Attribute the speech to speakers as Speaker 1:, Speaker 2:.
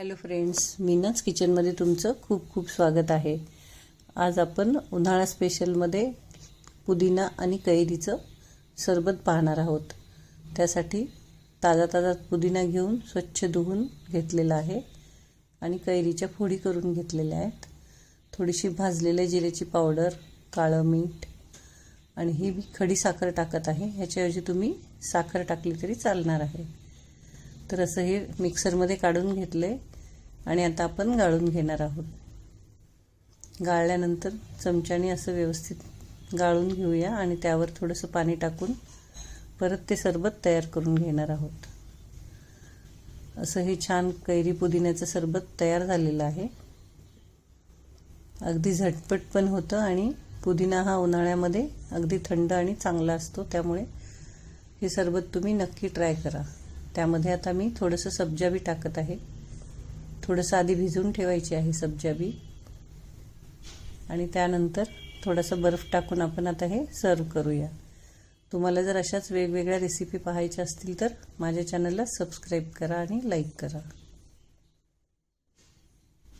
Speaker 1: Hello friends मीनाच किचनमध्ये तुमचं खूप खूप स्वागत आहे. आज आपण उन्हाळा स्पेशलमध्ये पुदिना आणि कैरीचं सरबत पाहणार आहोत. त्यासाठी ताजा ताजा पुदिना घेऊन स्वच्छ धुवून घेतलेला आहे आणि कैरीच्या फोडी करून घेतलेल्या आहेत. थोडीशी भाजलेल्या जिऱ्याची पावडर काळं मीठ आणि ही मी खडी साखर टाकत आहे. ह्याच्याऐवजी तुम्ही साखर टाकली तरी चालणार आहे. तर असं हे मिक्सरमध्ये काढून घेतले आणि आता आपण गाळून घेणार आहोत. गाळल्यानंतर चमच्याने असं व्यवस्थित गाळून घेऊया आणि त्यावर थोडंसं पाणी टाकून परत ते सरबत तयार करून घेणार आहोत. असं हे छान कैरी पुदिन्याचं सरबत तयार झालेलं आहे. अगदी झटपट पण होतं आणि पुदिना हा उन्हाळ्यामध्ये अगदी थंड आणि चांगला असतो त्यामुळे हे सरबत तुम्ही नक्की ट्राय करा. त्यामध्ये आता मी थोडंसं सब्जा बी टाकत आहे. थोडंसं आधी भिजवून ठेवायची आहे सब्जा बी. आणि त्यानंतर थोडंसं बर्फ टाकून आपण आता हे सर्व करूया. तुम्हाला जर अशाच वेगवेगळ्या रेसिपी पाहायच्या असतील तर माझ्या चॅनलला सबस्क्राईब करा आणि लाईक करा.